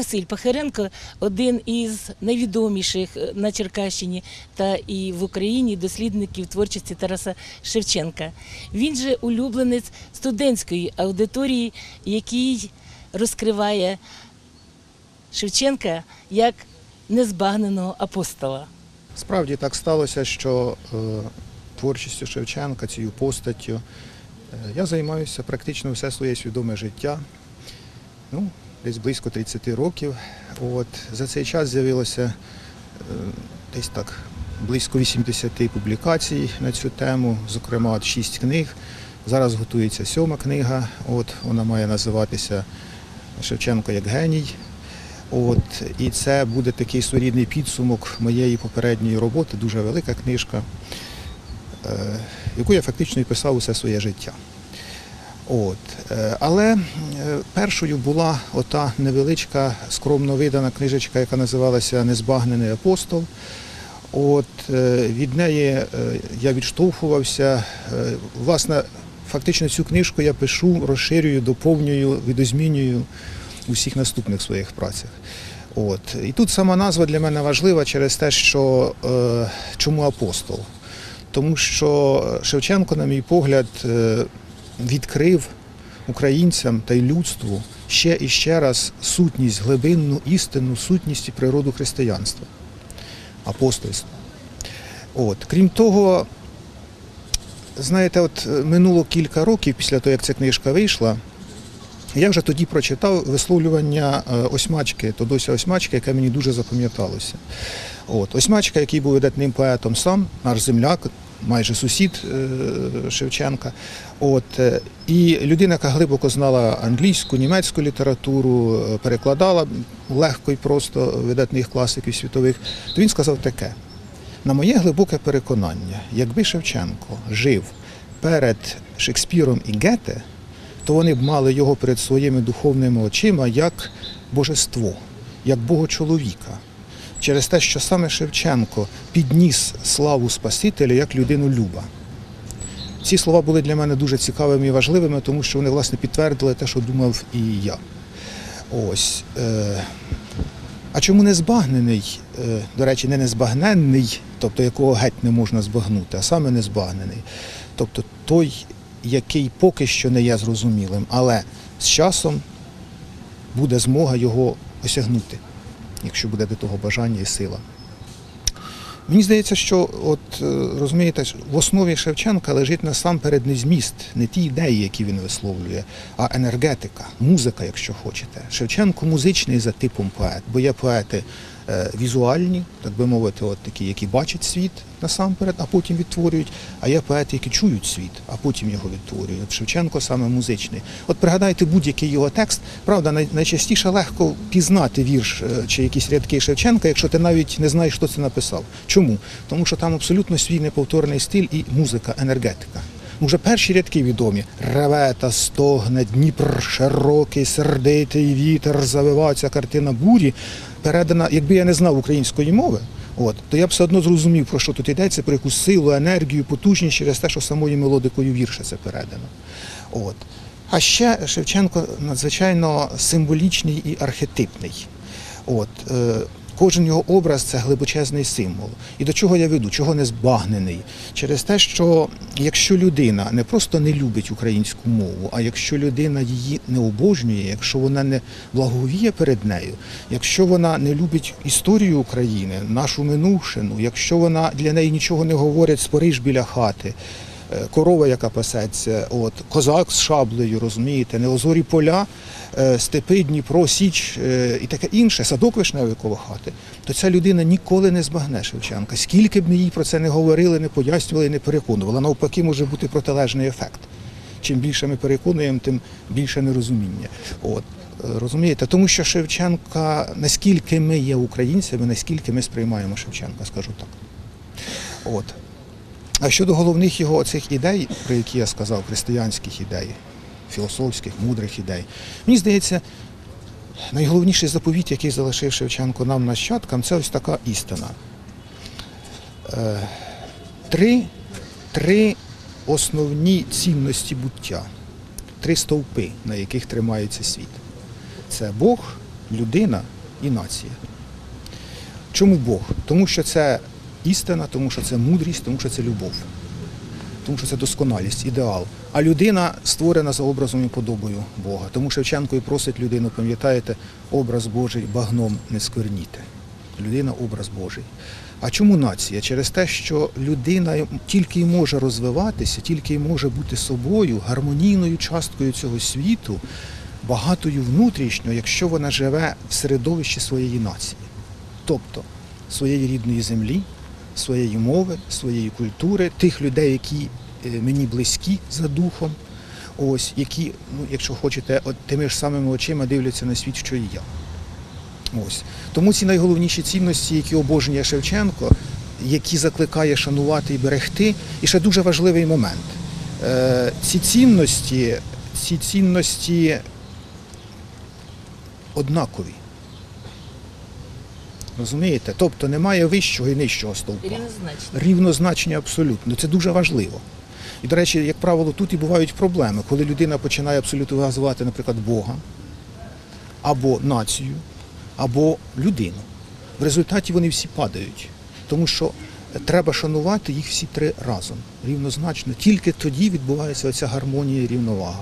Василь Пахаренко один із найвідоміших е, на Черкащині та і в Україні дослідників творчості Тараса Шевченка. Він же улюбленець студентської аудиторії, який розкриває Шевченка як незбагненого апостола. Справді так сталося, що е, творчістю Шевченка, цією постаттю, е, я займаюся практично все своє свідоме життя. Ну, десь близько 30 років. От, за цей час з'явилося е, десь так близько 80 публікацій на цю тему, зокрема от 6 книг. Зараз готується сьома книга. От, вона має називатися Шевченко як геній. От, і це буде такий своєрідний підсумок моєї попередньої роботи, дуже велика книжка, е, яку я фактично і писав усе своє життя. От. е, Але е, першою була ота невеличка, скромно видана книжечка, яка називалася Незбагнений апостол. От, е, від неї я відштовхувався. Власне, фактично цю книжку я пишу, розширюю, доповнюю, відозмінюю у всіх наступних своїх працях. От. І тут сама назва для мене важлива через те, що чому апостол? Тому що Шевченко, на мій погляд, відкрив українцям та й людству ще і ще раз сутність, глибинну істинну сутність і природу християнства, апостольства. От. Крім того, знаєте, от е, минуло кілька років після того, як ця книжка вийшла. Я вже тоді прочитав висловлювання е, Осьмачки, Тодося Осьмачки, яке мені дуже запам'яталося. От, Осьмачка, який був видатним поетом сам, наш земляк, майже сусід е, Шевченка. От, е, і людина, яка глибоко знала англійську, німецьку літературу, е, перекладала легко і просто видатних класиків світових, то він сказав таке: на моє глибоке переконання, якби Шевченко жив перед Шекспіром і Гете, то вони б мали його перед своїми духовними очима як божество, як Бога-чоловіка. Через те, що саме Шевченко підніс славу Спасителя як людину люба. Ці слова були для мене дуже цікавими і важливими, тому що вони, власне, підтвердили те, що думав і я. Ось. Е, а чому не збагнений? Е, До речі, не незбагненний, тобто якого геть не можна збагнути, а саме незбагнений. Тобто той, який поки що не є зрозумілим, але з часом буде змога його осягнути, якщо буде до того бажання і сила. Мені здається, що от е, розумієте, в основі Шевченка лежить насамперед не зміст, не ті ідеї, які він висловлює, а енергетика, музика, якщо хочете. Шевченко музичний за типом поет, бо є поети візуальні, так би мовити, от такі, які бачать світ насамперед, а потім відтворюють. А є поети, які чують світ, а потім його відтворюють. От Шевченко саме музичний. От пригадайте будь-який його текст, правда, найчастіше легко пізнати вірш е, чи якісь рядки Шевченка, якщо ти навіть не знаєш, хто це написав. Чому? Тому що там абсолютно свій неповторний стиль і музика, енергетика. Вже перші рядки відомі. Реве та стогне, Дніпр широкий, сердитий вітер, завивається картина бурі. Передана, якби я не знав української мови, от, то я б все одно зрозумів, про що тут йдеться, про яку силу, енергію, потужність через те, що самою мелодикою вірша це передано. От. А ще Шевченко надзвичайно символічний і архетипний. От, е, кожен його образ це глибочезний символ. І до чого я веду, чого не збагнений? Через те, що якщо людина не просто не любить українську мову, а якщо людина її не обожнює, якщо вона не благовіє перед нею, якщо вона не любить історію України, нашу минувшину, якщо вона для неї нічого не говорить спориш біля хати, корова, яка пасеться, от, козак з шаблею, розумієте, неозорі поля, е, степи, Дніпро, Січ е, і таке інше, садок вишневий хати, то ця людина ніколи не збагне Шевченка. Скільки б ми їй про це не говорили, не пояснювали, не переконували. Навпаки, може бути протилежний ефект. Чим більше ми переконуємо, тим більше нерозуміння. От. е, Розумієте, тому що Шевченка, наскільки ми є українцями, наскільки ми сприймаємо Шевченка, скажу так. От. А щодо головних його цих ідей, про які я сказав, християнських ідей, філософських, мудрих ідей, мені здається, найголовніший заповіт, який залишив Шевченко нам нащадкам, це ось така істина. Е, Три, три основні цінності буття, три стовпи, на яких тримається світ. Це Бог, людина і нація. Чому Бог? Тому що це істина, тому що це мудрість, тому що це любов. Тому що це досконалість, ідеал. А людина створена за образом і подобою Бога. Тому Шевченко і просить людину, пам'ятаєте, образ Божий багном не скверніте. Людина образ Божий. А чому нація? Через те, що людина тільки й може розвиватися, тільки й може бути собою, гармонійною часткою цього світу, багатою внутрішньо, якщо вона живе в середовищі своєї нації, тобто своєї рідної землі, своєї мови, своєї культури, тих людей, які е, мені близькі за духом, ось які, ну, якщо хочете, от тими ж самими очима дивляться на світ, що і я. Ось. Тому ці найголовніші цінності, які обожнює Шевченко, які закликає шанувати і берегти. І ще дуже важливий момент. Е, ці цінності, ці цінності однакові. Розумієте? Тобто немає вищого і нижчого стовпа. Рівнозначно. Рівнозначення абсолютно. Це дуже важливо. І, до речі, як правило, тут і бувають проблеми, коли людина починає абсолютизувати, наприклад, Бога, або націю, або людину. В результаті вони всі падають, тому що треба шанувати їх всі три разом рівнозначно. Тільки тоді відбувається оця гармонія і рівновага.